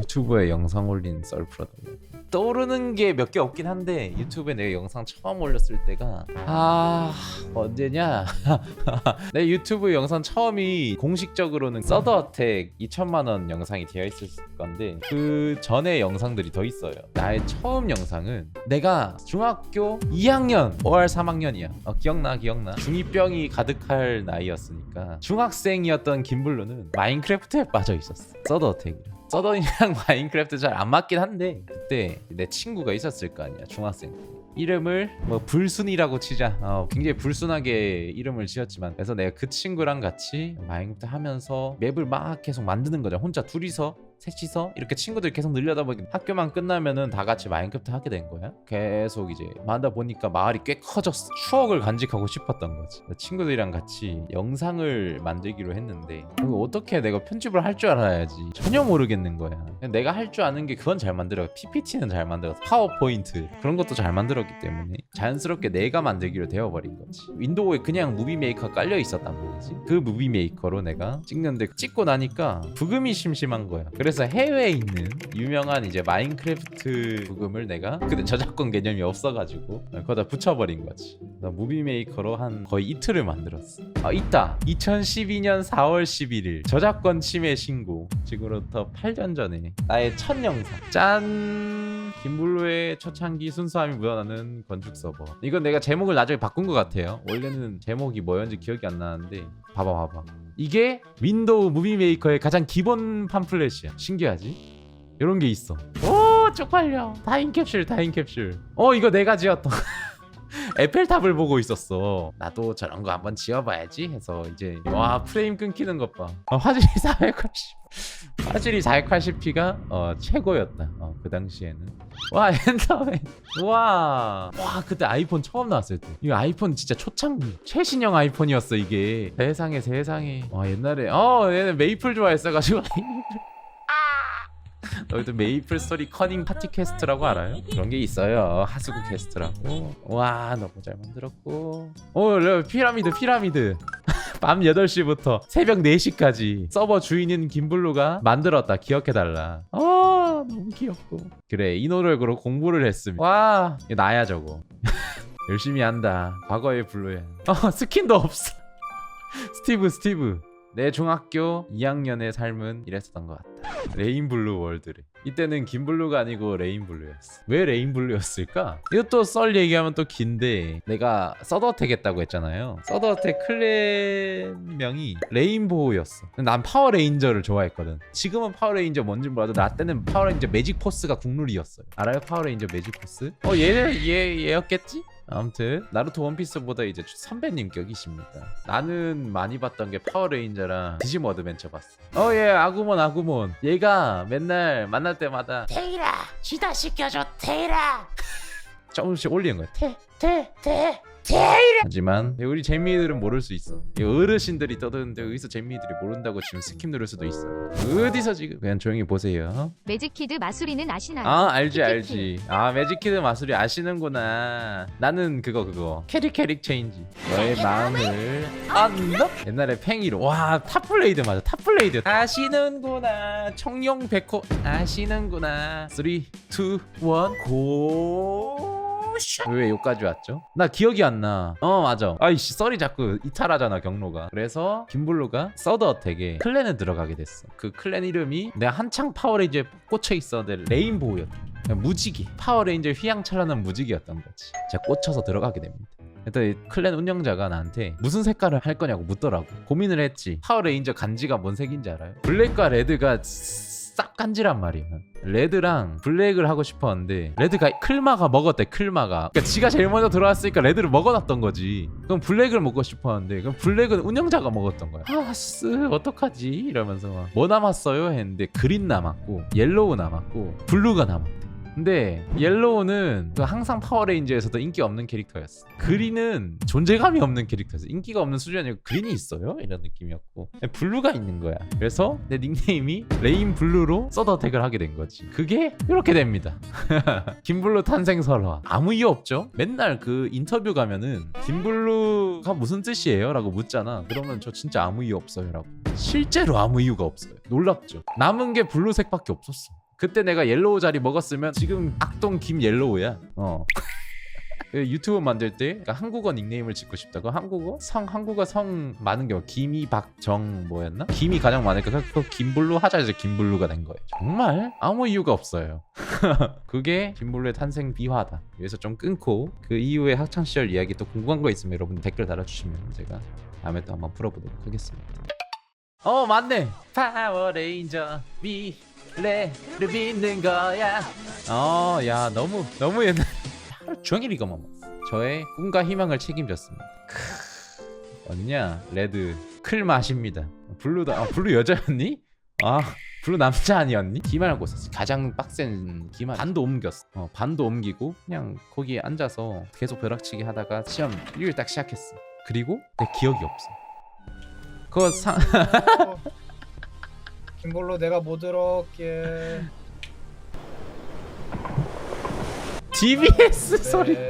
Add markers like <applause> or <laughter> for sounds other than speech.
유튜브에 영상 올린 썰프로다 떠오르는 게 몇 개 없긴 한데 유튜브에 내가 영상 처음 올렸을 때가 아 언제냐? <laughs> 내 유튜브 영상 처음이 공식적으로는 서더 어택 2천만 원 영상이 되어 있을 건데 그 전에 영상들이 더 있어요. 나의 처음 영상은 내가 중학교 2학년 5월 3학년이야. 어, 기억나 기억나? 중2병이 가득할 나이였으니까 중학생이었던 김블루는 마인크래프트에 빠져 있었어. 서더 어택이라 서던이랑 <laughs> 마인크래프트 잘 안 맞긴 한데 그때 내 친구가 있었을 거 아니야 중학생 때. 이름을 뭐 불순이라고 치자. 어, 굉장히 불순하게 이름을 지었지만. 그래서 내가 그 친구랑 같이 마인크래프트 하면서 맵을 막 계속 만드는 거죠. 혼자 둘이서 셋이서 이렇게 친구들 계속 늘려다 보니까 학교만 끝나면은 다 같이 마인크래프트 하게 된 거야? 계속 이제 만다 보니까 마을이 꽤 커졌어. 추억을 간직하고 싶었던 거지. 친구들이랑 같이 영상을 만들기로 했는데 어떻게 내가 편집을 할 줄 알아야지. 전혀 모르겠는 거야. 내가 할 줄 아는 게 그건 잘 만들어 PPT는 잘 만들었어 파워포인트 그런 것도 잘 만들었기 때문에 자연스럽게 내가 만들기로 되어버린 거지. 윈도우에 그냥 무비 메이커 깔려 있었단 말이지. 그 무비 메이커로 내가 찍는데 찍고 나니까 부금이 심심한 거야. 그래 서 해외에 있는 유명한 이제 마인크래프트 부금을 내가 근데 저작권 개념이 없어가지고 거기다 붙여버린 거지. 나 무비 메이커로 한 거의 이틀을 만들었어. 아 있다. 2012년 4월 11일 저작권 침해 신고. 지금으로부터 8년 전에 나의 첫 영상. 짠 김블루의 초창기 순수함이 묻어나는 건축 서버. 이건 내가 제목을 나중에 바꾼 것 같아요. 원래는 제목이 뭐였는지 기억이 안 나는데 봐봐 봐봐. 이게 윈도우 무비 메이커의 가장 기본 팜플렛이야. 신기하지? 이런 게 있어. 오 쪽팔려. 타임 캡슐 타임캡슐. 어 이거 내가 지었던 <laughs> 에펠탑을 보고 있었어. 나도 저런 거 한번 지어봐야지 해서 이제 와 프레임 끊기는 것 봐. 어, 화질이 <laughs> 480 화질이 480p가 어, 최고였다. 어, 그 당시에는. 와 엔더맨. 와, 와 그때 아이폰 처음 나왔을 때. 이거 아이폰 진짜 초창기 최신형 아이폰이었어 이게. 세상에 세상에. 와 옛날에. 어 얘는 메이플 좋아했어가지고 <laughs> 너희들 메이플 스토리 커닝 파티 퀘스트라고 알아요? 그런 게 있어요. 하수구 퀘스트라고. 와 너무 잘 만들었고. 오 레- 피라미드 피라미드. <laughs> 밤 8시부터 새벽 4시까지 서버 주인인 김블루가 만들었다. 기억해달라. 아 너무 귀엽고. 그래 이 노력으로 공부를 했으면 와 나야 저거. <laughs> 열심히 한다. 과거의 블루야. 어 스킨도 없어. <laughs> 스티브 스티브. 내 중학교 2학년의 삶은 이랬었던 것 같다 레인블루 월드래 이때는 김블루가 아니고 레인블루였어 왜 레인블루였을까? 이것도 썰 얘기하면 또 긴데 내가 서더어택 했다고 했잖아요 서더어택 클랜 명이 레인보우였어 난 파워레인저를 좋아했거든 지금은 파워레인저 뭔지 몰라도 나 때는 파워레인저 매직포스가 국룰이었어요 알아요 파워레인저 매직포스? 어 얘는 얘, 얘였겠지? 아무튼 나루토 원피스보다 이제 선배님 격이십니다. 나는 많이 봤던 게 파워레인저랑 디지몬 어드벤처 봤어. 어예 아구몬 아구몬. 얘가 맨날 만날 때마다 테이라 쥐다 시켜줘 테이라 조금씩 올리는 거야. 테. 테 테 하지만 우리 재미들은 모를 수 있어. 이 어르신들이 떠드는데 여기서 재미들이 모른다고 지금 스킵 누를 수도 있어. 어디서 지금 그냥 조용히 보세요. 매직키드 마수리는 아시나요? 아 알지 알지. 아 매직키드 마술이 아시는구나. 나는 그거 그거 캐릭 캐릭 체인지. 너의 마음을 안다. 옛날에 팽이로 와 탑블레이드 맞아 탑블레이드. 아시는구나 청룡 백호 아시는구나. 3, 2, 1 고. 왜 여기까지 왔죠? 나 기억이 안 나. 어 맞아. 아이씨 썰이 자꾸 이탈하잖아 경로가. 그래서 김블루가 서더 어택에 클랜에 들어가게 됐어. 그 클랜 이름이 내가 한창 파워레인저에 꽂혀 있었는데 레인보우였다. 그냥 무지개. 파워레인저 휘황찬란한 무지개였던 거지. 제가 꽂혀서 들어가게 됩니다. 일단 이 클랜 운영자가 나한테 무슨 색깔을 할 거냐고 묻더라고. 고민을 했지. 파워레인저 간지가 뭔 색인지 알아요? 블랙과 레드가 싹 간지란 말이야. 레드랑 블랙을 하고 싶었는데 레드가 클마가 먹었대 클마가. 그러니까 지가 제일 먼저 들어왔으니까 레드를 먹어놨던 거지. 그럼 블랙을 먹고 싶었는데 그럼 블랙은 운영자가 먹었던 거야. 아쓰 어떡하지? 이러면서 막, 뭐 남았어요? 했는데 그린 남았고 옐로우 남았고 블루가 남았대 근데 옐로우는 그 항상 파워레인저에서도 인기 없는 캐릭터였어. 그린은 존재감이 없는 캐릭터였어. 인기가 없는 수준이 아니고 그린이 있어요? 이런 느낌이었고 블루가 있는 거야. 그래서 내 닉네임이 레인 블루로 서더택을 하게 된 거지. 그게 이렇게 됩니다. <laughs> 김블루 탄생 설화. 아무 이유 없죠? 맨날 그 인터뷰 가면은 김블루가 무슨 뜻이에요? 라고 묻잖아. 그러면 저 진짜 아무 이유 없어요. 라고. 실제로 아무 이유가 없어요. 놀랍죠? 남은 게 블루색밖에 없었어. 그때 내가 옐로우 자리 먹었으면 지금 악동 김 옐로우야. 어. <laughs> 그 유튜브 만들 때 그러니까 한국어 닉네임을 짓고 싶다고 한국어? 성 한국어 성 많은 게 김이 박정 뭐였나? 김이 가장 많으니까 그 김블루 하자 해서 김블루가 된 거예요. 정말? 아무 이유가 없어요. <laughs> 그게 김블루의 탄생 비화다. 여기서 좀 끊고 그 이후에 학창 시절 이야기 또 궁금한 거 있으면 여러분 댓글 달아주시면 제가 다음에 또 한번 풀어보도록 하겠습니다. 어 맞네. 파워레인저 미 래를 믿는 거야. 어 야 너무 너무 옛날. 하루 종일 이거만 먹 저의 꿈과 희망을 책임졌습니다. 크, 언냐 레드. 클 맛입니다. 블루다 아 블루 여자였니? 아 블루 남자 아니었니? 기말하고 있었어. 가장 빡센 기말. 반도 옮겼어. 어, 반도 옮기고 그냥 거기에 앉아서 계속 벼락치기 하다가 시험 일요일 딱 시작했어. 그리고 내 기억이 없어. 그거 상 <laughs> 어. 김볼로 내가 못 들어올게. DBS 소리 네.